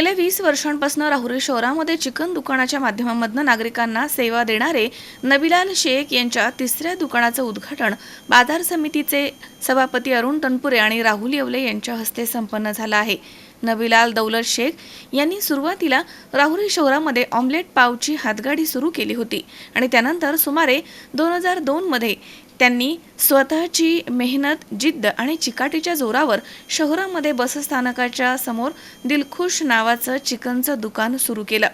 गेल्या वीस वर्षांपासून राहुरी शहरामध्ये चिकन दुकानाच्या माध्यमामधून नागरिकांना सेवा देणारे नबीलाल शेख यांच्या तिसऱ्या दुकानाचं उद्घाटन बाजार समितीचे सभापती अरुण तनपुरे आणि राहुल येवले यांच्या हस्ते संपन्न झालं आहे. नबीलाल दौलत शेख यांनी सुरुवातीला राहुरी शहरामध्ये ऑमलेट पावची हातगाडी सुरू केली होती आणि त्यानंतर सुमारे दोन हजार दोनमध्ये त्यांनी स्वतःची मेहनत जिद्द आणि चिकाटीच्या जोरावर शहरामध्ये बसस्थानकाच्या समोर दिलखुश नावाचं चिकनचं दुकान सुरू केलं.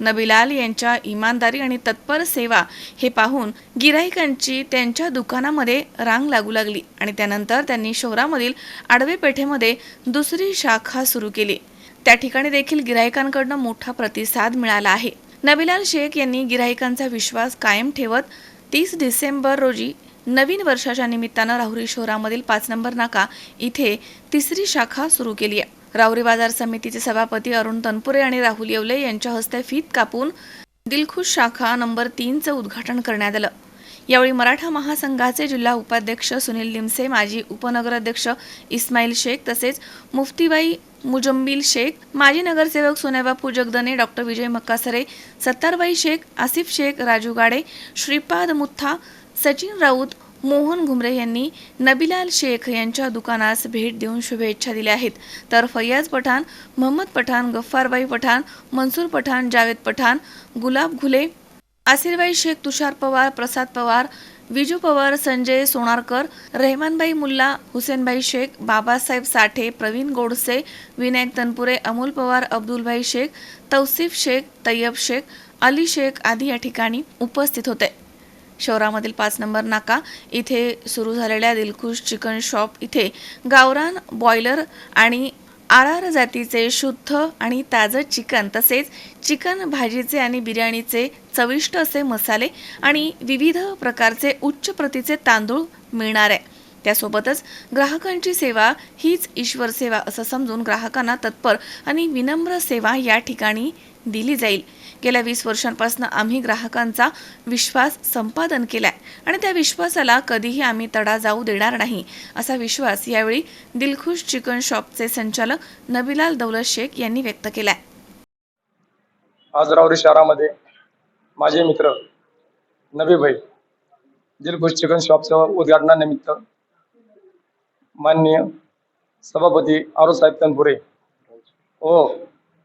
नबीलाल यांच्या इमानदारी आणि तत्पर सेवा हे पाहून गिराहिकांची त्यांच्या दुकानामध्ये रांग लागू लागली आणि त्यानंतर त्यांनी शहरामधील आडवे पेठेमध्ये दुसरी शाखा सुरू केली. त्या ठिकाणी देखील गिराहिकांकडनं मोठा प्रतिसाद मिळाला आहे. नबीलाल शेख यांनी गिराहिकांचा विश्वास कायम ठेवत तीस डिसेंबर रोजी नवीन वर्षाच्या निमित्तानं राहुरी शहरामधील पाच नंबर नाका इथे तिसरी शाखा सुरू केली आहे राहुरी बाजार समितीचे सभापती अरुण तनपुरे आणि राहुल येवले यांच्या हस्ते फीत कापून दिलखुश शाखा नंबर तीनचं उद्घाटन करण्यात आलं. यावेळी मराठा महासंघाचे जिल्हा उपाध्यक्ष सुनील लिमसे माजी उपनगराध्यक्ष इस्माईल शेख तसेच मुफ्तीबाई मुजम्बील शेख माजी नगरसेवक सोन्याबापू जगदने डॉक्टर विजय मक्कासरे सत्तारबाई शेख आसिफ शेख राजू गाडे श्रीपाद मुथा सचिन राऊत मोहन घुमरे यांनी नबीलाल शेख यांच्या दुकानास भेट देऊन शुभेच्छा दिल्या आहेत. तर फैयाज पठाण मोहम्मद पठाण गफ्फारबाई पठाण मनसूर पठाण जावेद पठाण गुलाब घुले आसिरबाई शेख तुषार पवार प्रसाद पवार विजू पवार संजय सोनारकर रेहमानबाई मुल्ला हुसेनबाई शेख बाबासाहेब साठे प्रवीण गोडसे विनायक तनपुरे अमोल पवार अब्दुलभाई शेख तौसिफ शेख तय्यब शेख अली शेख आदी या ठिकाणी उपस्थित होते. शहरामधील पाच नंबर नाका इथे सुरू झालेल्या दिलखुश चिकन शॉप इथे गावरान बॉयलर आणि आर आर जातीचे शुद्ध आणि ताजं चिकन तसेच चिकन भाजीचे आणि बिर्याणीचे चविष्ट असे मसाले आणि विविध प्रकारचे उच्च प्रतीचे तांदूळ मिळणार. आहे त्यासोबतच ग्राहकांची सेवा हीच ईश्वर सेवा असं समजून ग्राहकांना तत्पर आणि विनम्र सेवा या ठिकाणी दिली जाईल. गेल्या वीस वर्षांपासून आम्ही ग्राहकांचा विश्वास संपादन केलाय आणि त्या विश्वासाला कधीही आम्ही तडा जाऊ देणार नाही असा विश्वास यावेळी दिलखुश चिकन शॉपचे संचालक नबीलाल दौलत शेख यांनी व्यक्त केलाय. आज रावरी शहरामध्ये माझे मित्र नबीभाई दिलखुश चिकन शॉपचं उद्घाटनानिमित्त माननीय सभापती आरोसाहेब तनपुरे व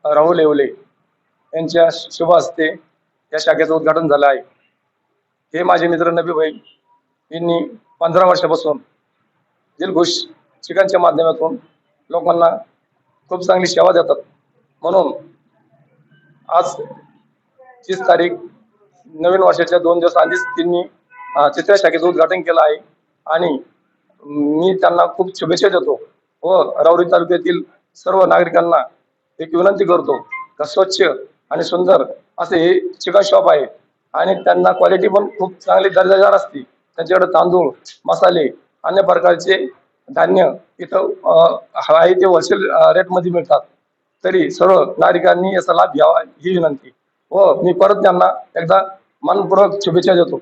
राहुल येवले यांच्या शुभ हस्ते या शाखेचं उद्घाटन झालं आहे. हे माझे मित्र नबीभाई यांनी पंधरा वर्षापासून दिलखुश चिकनच्या माध्यमातून लोकांना खूप चांगली सेवा देतात. म्हणून आज तीस तारीख नवीन वर्षाच्या दोन दिवस आधीच त्यांनी तिसऱ्या शाखेचं उद्घाटन केलं आहे आणि मी त्यांना खूप शुभेच्छा देतो व राऊरी तालुक्यातील सर्व नागरिकांना एक विनंती करतो का स्वच्छ आणि सुंदर असे हे चिकन शॉप आहे आणि त्यांना क्वालिटी पण खूप चांगली दर्जादार असते. त्यांच्याकडे तांदूळ मसाले अन्य प्रकारचे धान्य इथं आहे ते होलसेल रेटमध्ये मिळतात. तरी सर्व नागरिकांनी याचा लाभ घ्यावा ही विनंती व मी परत त्यांना एकदा मनपूर्वक शुभेच्छा देतो.